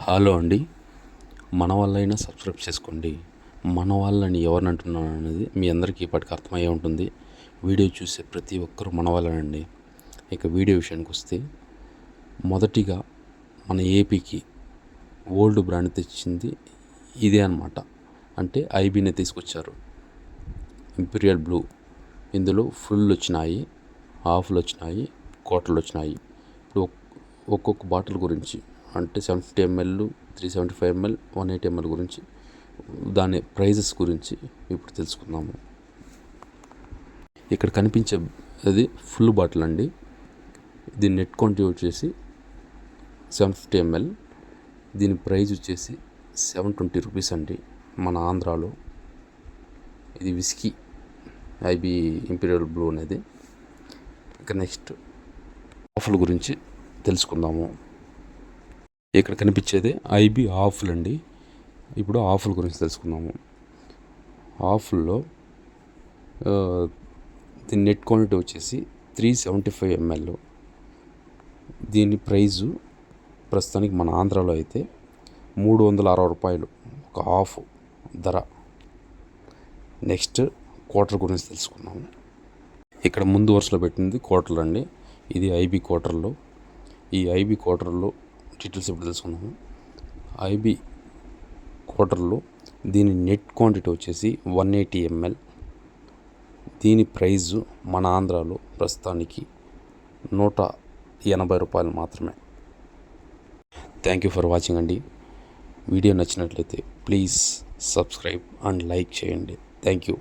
Hello అండి. మన వాళ్ళైనా సబ్స్క్రైబ్ చేసుకోండి. మన వాళ్ళని ఎవరిని అంటున్నాను అనేది మీ అందరికీ ఇప్పటికి అర్థమయ్యే ఉంటుంది. వీడియో చూసే ప్రతి ఒక్కరూ మన వాళ్ళనండి. ఇక వీడియో విషయానికి వస్తే మొదటిగా మన ఏపీకి ఓల్డ్ బ్రాండ్ తెచ్చింది ఇదే అనమాట అంటే ఐబీనే తీసుకొచ్చారు. Imperial blue. ఇందులో ఫుల్ వచ్చినాయి హాఫ్లు వచ్చినాయి కోటలు వచ్చినాయి. ఇప్పుడు ఒక్కొక్క బాటిల్ గురించి అంటే seven ML three seventy five ML one eighty ML గురించి దాని ప్రైజెస్ గురించి ఇప్పుడు తెలుసుకుందాము. ఇక్కడ కనిపించే అది ఫుల్ బాటిల్ అండి. దీని నెట్ క్వాంటిటీ వచ్చేసి సెవెన్ ఫిఫ్టీ ఎంఎల్ దీని ప్రైజ్ వచ్చేసి సెవెన్ ట్వంటీ రూపీస్ అండి మన ఆంధ్రాలో. ఇది విస్కీ ఐబీ ఇంపీరియల్ బ్లూ అనేది. ఇక నెక్స్ట్ ఆఫ్ల గురించి తెలుసుకుందాము. ఇక్కడ కనిపించేది ఐబీ ఆఫ్లు అండి. ఇప్పుడు ఆఫ్ల గురించి తెలుసుకుందాము. ఆఫ్లో దీని నెట్ క్వాంటిటీ వచ్చేసి త్రీ సెవెంటీ ఫైవ్ ఎంఎల్. దీని ప్రైజు ప్రస్తుతానికి మన ఆంధ్రాలో అయితే మూడు వందల అరవై రూపాయలు ఒక హాఫ్ ధర. నెక్స్ట్ క్వార్టర్ గురించి తెలుసుకున్నాము ఇక్కడ ముందు వరుసలో పెట్టింది క్వార్టర్లు అండి. ఇది ఐబీ క్వార్టర్లో. ఈ ఐబీ క్వార్టర్లో డీటెయిల్స్ ఇప్పుడు తెలుసుకుందాము. ఐబీ క్వార్టర్లో దీని నెట్ క్వాంటిటీ వచ్చేసి వన్ ఎయిటీ ఎంఎల్. దీని ప్రైజు మన ఆంధ్రాలో ప్రస్తుతానికి నూట ఎనభై రూపాయలు మాత్రమే. థ్యాంక్ యూ ఫర్ వాచింగ్ అండి. వీడియో నచ్చినట్లయితే ప్లీజ్ సబ్స్క్రైబ్ అండ్ లైక్ చేయండి. Thank you